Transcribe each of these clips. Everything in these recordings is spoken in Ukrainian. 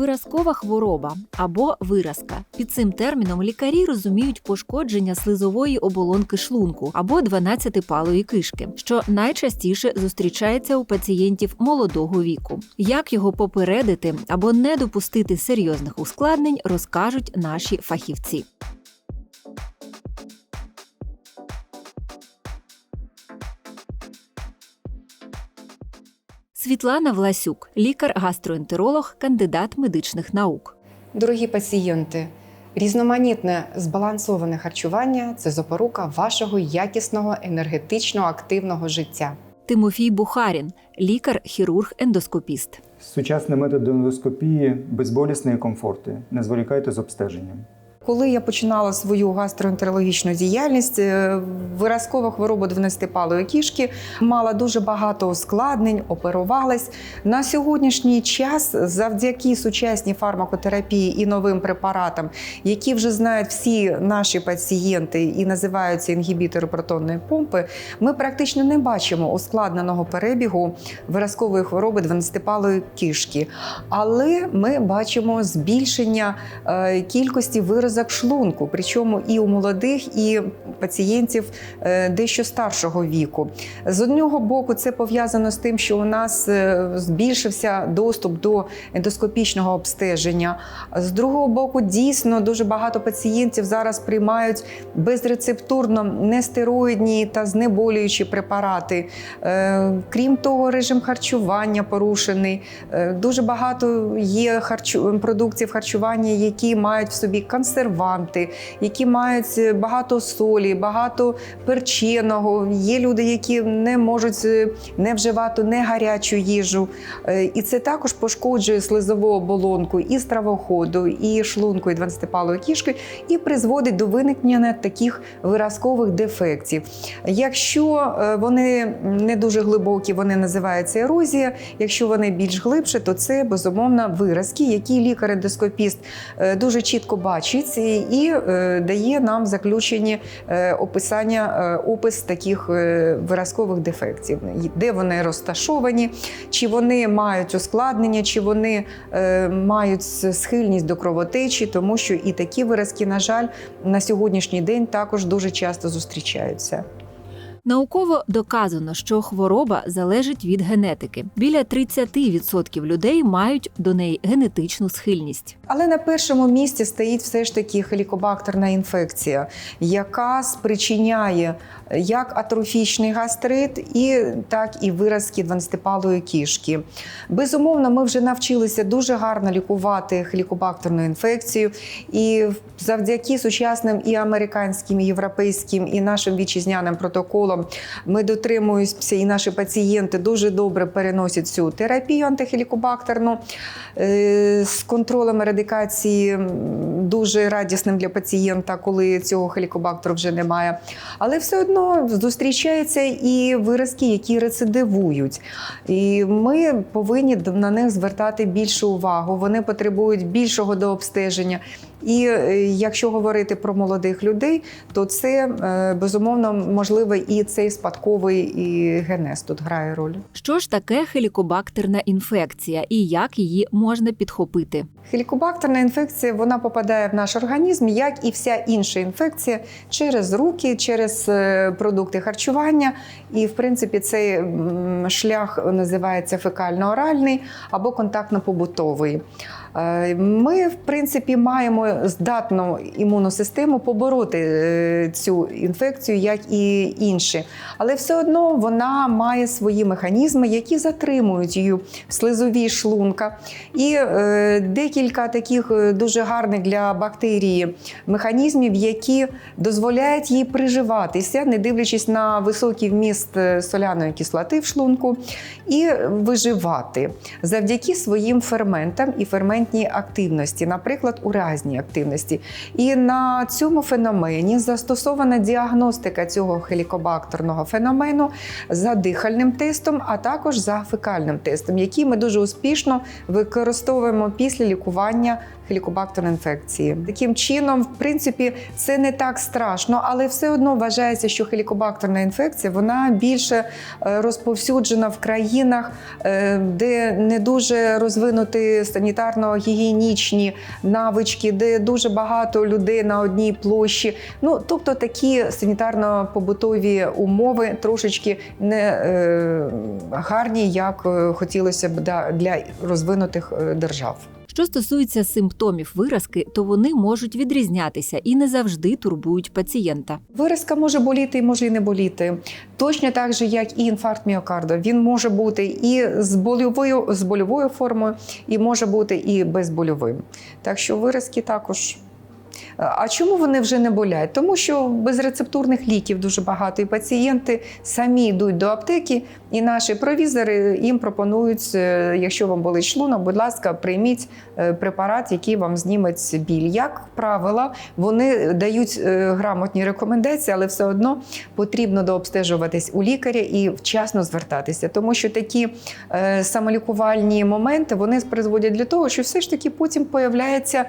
Виразкова хвороба або виразка. Під цим терміном лікарі розуміють пошкодження слизової оболонки шлунку або 12-палої кишки, що найчастіше зустрічається у пацієнтів молодого віку. Як його попередити або не допустити серйозних ускладнень, розкажуть наші фахівці. Світлана Власюк, лікар-гастроентеролог, кандидат медичних наук. Дорогі пацієнти, різноманітне збалансоване харчування це запорука вашого якісного енергетично активного життя. Тимофій Бухарін, лікар-хірург-ендоскопіст. Сучасний метод ендоскопії безболісний і комфортний. Не зволікайте з обстеженням. Коли я починала свою гастроентерологічну діяльність, е, виразкова хвороба 12-палої кішки мала дуже багато ускладнень, оперувалась. На сьогоднішній час, завдяки сучасній фармакотерапії і новим препаратам, які вже знають всі наші пацієнти і називаються інгібітори протонної помпи, ми практично не бачимо ускладненого перебігу виразкової хвороби 12-палої кішки. Але ми бачимо збільшення е, кількості виразок шлунку, причому і у молодих, і пацієнтів е, дещо старшого віку. З одного боку, це пов'язано з тим, що у нас е, збільшився доступ до ендоскопічного обстеження. З другого боку, дійсно дуже багато пацієнтів зараз приймають безрецептурно нестероїдні та знеболюючі препарати. Е, Крім того, режим харчування порушений. Дуже багато є продуктів харчування, які мають в собі консерванти, які мають е, багато солі, багато перченого. Є люди, які не можуть е, не вживати не гарячу їжу. Е, І це також пошкоджує слизову оболонку і стравоходу, і шлунку, і 12-палої кішки, і призводить до виникнення таких виразкових дефектів. Якщо вони не дуже глибокі, вони називаються ерозія. Якщо вони більш глибше, то це безумовно виразки, які лікар-ендоскопіст дуже чітко бачить і і, е, дає нам заключені е, описання, е, опис таких виразкових дефектів, де вони розташовані, чи вони мають ускладнення, чи вони мають схильність до кровотечі, тому що і такі виразки, на жаль, на сьогоднішній день також дуже часто зустрічаються. Науково доказано, що хвороба залежить від генетики. Біля 30% людей мають до неї генетичну схильність. Але на першому місці стоїть все ж таки хелікобактерна інфекція, яка спричиняє як атрофічний гастрит, і так і виразки 12-палої кішки. Безумовно, ми вже навчилися дуже гарно лікувати хелікобактерну інфекцію, і завдяки сучасним і американським, і європейським, і нашим вітчизняним протоколам ми дотримуємося, і наші пацієнти дуже добре переносять цю терапію антихелікобактерну Е, з контролем ерадикації дуже радісним для пацієнта, коли цього хелікобактеру вже немає. Але все одно зустрічаються і виразки, які рецидивують. І ми повинні на них звертати більшу увагу. Вони потребують більшого дообстеження. І е, якщо говорити про молодих людей, то це е, безумовно можливо і цей спадковий і генез тут грає роль. Що ж таке хелікобактерна інфекція і як її можна підхопити? Хелікобактерна інфекція вона попадає в наш організм, як і вся інша інфекція, через руки, через е, продукти харчування. І, в принципі, цей шлях називається фекально-оральний або контактно-побутовий. Е, Ми, в принципі, маємо здатну імунну систему побороти е, цю інфекцію, як і інші. Але все одно вона має свої механізми, які затримують її в слизовій шлунка. І е, декілька таких дуже гарних для бактерії механізмів, які дозволяють їй приживатися, не дивлячись на високий вміст соляної кислоти в шлунку, і виживати завдяки своїм ферментам і ферментній активності, наприклад, уразній активності. І на цьому феномені застосована діагностика цього хелікобактерного феномену за дихальним тестом, а також за фекальним тестом, який ми дуже успішно використовуємо після лікування хелікобактерної інфекції. Таким чином, в принципі, це не так страшно, але все одно вважається, що хелікобактерна інфекція вона більше е, розповсюджена в країнах, е, де не дуже розвинуті санітарно-гігієнічні навички, де дуже багато людей на одній площі. Ну тобто такі санітарно-побутові умови трошечки не е, гарні, як хотілося б для розвинутих держав. Що стосується симптомів виразки, то вони можуть відрізнятися і не завжди турбують пацієнта. Виразка може боліти і може і не боліти. Точно так же, як і інфаркт міокарду. Він може бути і з больовою, з больовою формою, і може бути і безбольовим. Так що виразки також. Е, а чому вони вже не болять? Тому що безрецептурних ліків дуже багато, і пацієнти самі йдуть до аптеки, і наші провізори їм пропонують, е, якщо вам болить шлунок, будь ласка, прийміть е, препарат, який вам зніметь біль. Як правило, вони дають грамотні рекомендації, але все одно потрібно дообстежуватись у лікаря і вчасно звертатися, тому що такі самолікувальні моменти вони призводять для того, що все ж таки потім з'являється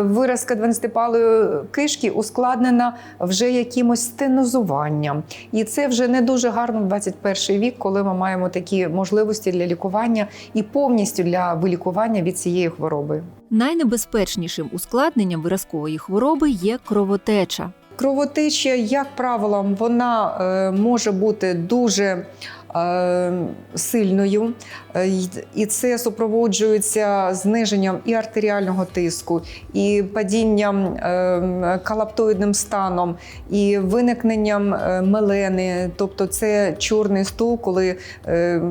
виразка 12 стипалої кишки ускладнена вже якимось стенозуванням. І це вже не дуже гарно в 21 вік, коли ми маємо такі можливості для лікування і повністю для вилікування від цієї хвороби. Найнебезпечнішим ускладненням виразкової хвороби є кровотеча. Кровотеча, як правило, вона е, може бути дуже сильною, Е, і це супроводжується зниженням і артеріального тиску, і падінням е, калаптоїдним станом, і виникненням е, мелени, тобто це чорний стул, коли е,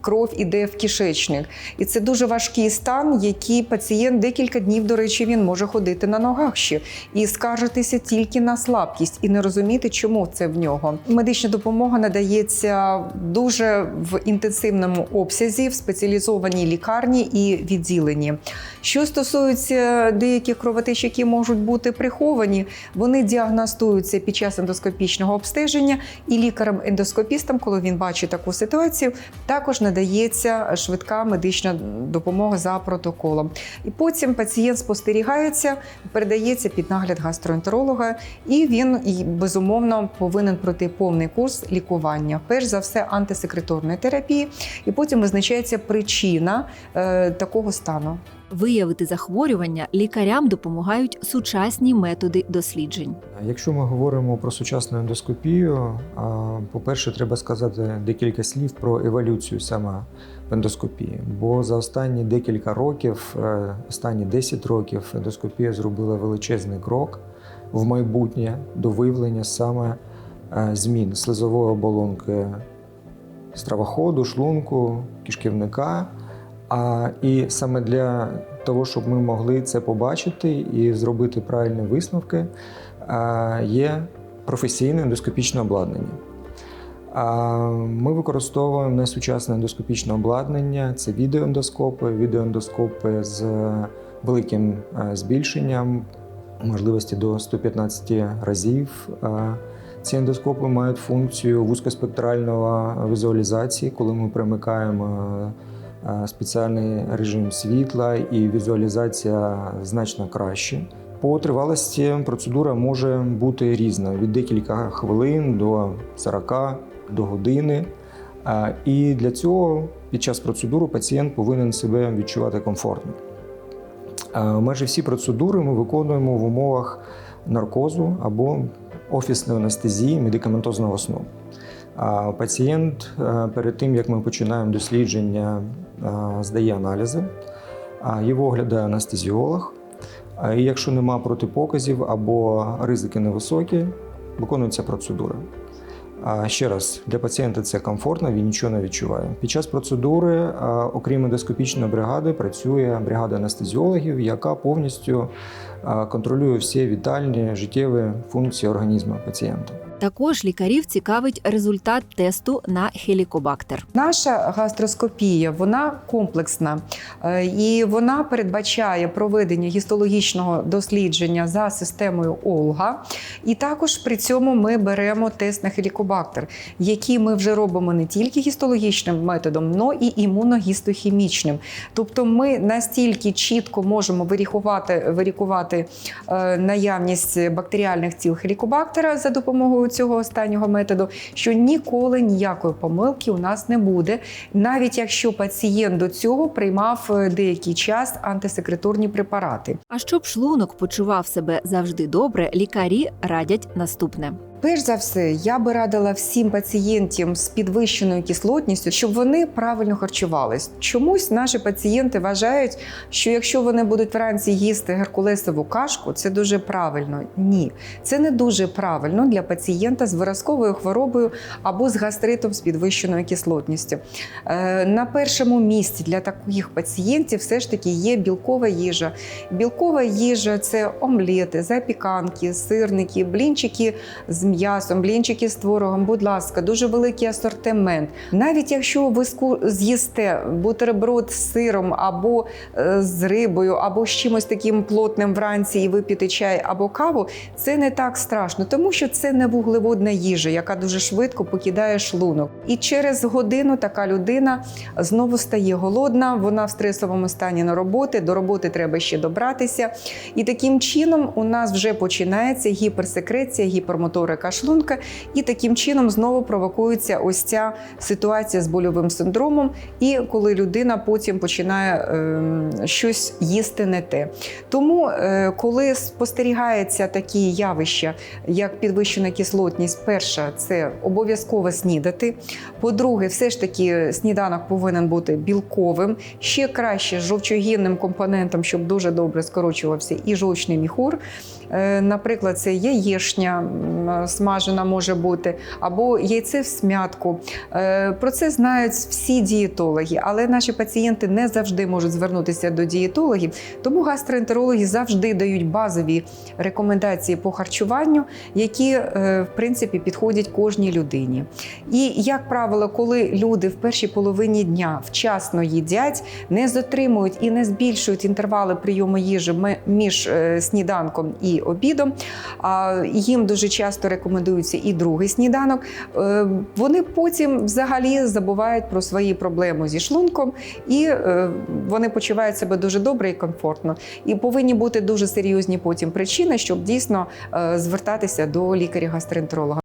кров іде в кишечник. І це дуже важкий стан, який пацієнт декілька днів, до речі, він може ходити на ногах ще і скаржитися тільки на слабкість і не розуміти, чому це в нього. Медична допомога надається дуже в інтенсивному обсязі, в спеціалізованій лікарні і відділенні. Що стосується деяких кровотеч, які можуть бути приховані, вони діагностуються під час ендоскопічного обстеження, і лікарем-ендоскопістам, коли він бачить таку ситуацію, також надається швидка медична допомога за протоколом. І потім пацієнт спостерігається, передається під нагляд гастроентеролога, і він безумовно повинен пройти повний курс лікування. Перш за все, антисекреторної терапії, і потім визначається причина е, такого стану. Виявити захворювання лікарям допомагають сучасні методи досліджень. Якщо ми говоримо про сучасну ендоскопію, по-перше, треба сказати декілька слів про еволюцію саме в ендоскопії. Бо за останні декілька років, е, останні 10 років, ендоскопія зробила величезний крок в майбутнє до виявлення саме е, змін слизової оболонки стравоходу, шлунку, кишківника. А, і саме для того, щоб ми могли це побачити і зробити правильні висновки, є професійне ендоскопічне обладнання. Ми використовуємо найсучасне ендоскопічне обладнання, це відеоендоскопи, відеоендоскопи з великим е, збільшенням, можливості до 115 разів. Ці ендоскопи мають функцію вузькоспектральної візуалізації, коли ми примикаємо е, спеціальний режим світла і візуалізація значно краще. По тривалості процедура може бути різна від декілька хвилин до 40 до години. Е, І для цього під час процедури пацієнт повинен себе відчувати комфортно. Е, Майже всі процедури ми виконуємо в умовах наркозу або офісної анестезії медикаментозного сну. Пацієнт е, перед тим, як ми починаємо дослідження, е, здає аналізи, його оглядає анестезіолог. І якщо нема протипоказів або ризики невисокі, виконується процедура. Ще раз, для пацієнта це комфортно, він нічого не відчуває. Під час процедури, окрім ендоскопічної бригади, працює бригада анестезіологів, яка повністю контролює всі вітальні життєві функції організму пацієнта. Також лікарів цікавить результат тесту на хелікобактер. Наша гастроскопія вона комплексна е, і вона передбачає проведення гістологічного дослідження за системою Олга. І також при цьому ми беремо тест на хелікобактер, який ми вже робимо не тільки гістологічним методом, але і імуногістохімічним. Тобто ми настільки чітко можемо вирікувати, вирікувати е, наявність бактеріальних тіл хелікобактера за допомогою цього останнього методу, що ніколи ніякої помилки у нас не буде, навіть якщо пацієнт до цього приймав е, деякий час антисекреторні препарати. А щоб шлунок почував себе завжди добре, лікарі радять наступне. Перш за все, я би радила всім пацієнтам з підвищеною кислотністю, щоб вони правильно харчувались. Чомусь наші пацієнти вважають, що якщо вони будуть вранці їсти геркулесову кашку, це дуже правильно. Ні, це не дуже правильно для пацієнта з виразковою хворобою або з гастритом з підвищеною кислотністю. Е, На першому місці для таких пацієнтів все ж таки є білкова їжа. Білкова їжа це омлети, запіканки, сирники, блінчики з м'ясом, блінчики з творогом. Будь ласка, дуже великий асортимент. Навіть якщо ви з'їсте бутерброд з сиром або е, з рибою, або з чимось таким плотним вранці і вип'єте чай або каву, це не так страшно, тому що це не вуглеводна їжа, яка дуже швидко покидає шлунок. І через годину така людина знову стає голодна, вона в стресовому стані на роботи, до роботи треба ще добратися. І таким чином у нас вже починається гіперсекреція, гіпермоторика шлунка, і таким чином знову провокується ось ця ситуація з больовим синдромом, і коли людина потім починає ем, щось їсти не те. Тому, е, коли спостерігається такі явища, як підвищена кислотність, перша це обов'язково снідати. По-друге, все ж таки сніданок повинен бути білковим, ще краще з жовчогінним компонентом, щоб дуже добре скорочувався і жовчний міхур. Е, Наприклад, це яєшня смажена може бути, або яйце в смятку. Е, Про це знають всі дієтологи, але наші пацієнти не завжди можуть звернутися до дієтологів, тому гастроентерологи завжди дають базові рекомендації по харчуванню, які е, в принципі підходять кожній людині. І як правило, коли люди в першій половині дня вчасно їдять, не затримують і не збільшують інтервали прийому їжі між сніданком і обідом, їм дуже часто рекомендується і другий сніданок. е, Вони потім взагалі забувають про свої проблеми зі шлунком, і е, вони почувають себе дуже добре і комфортно. І повинні бути дуже серйозні потім причини, щоб дійсно е, звертатися до лікаря-гастроентеролога.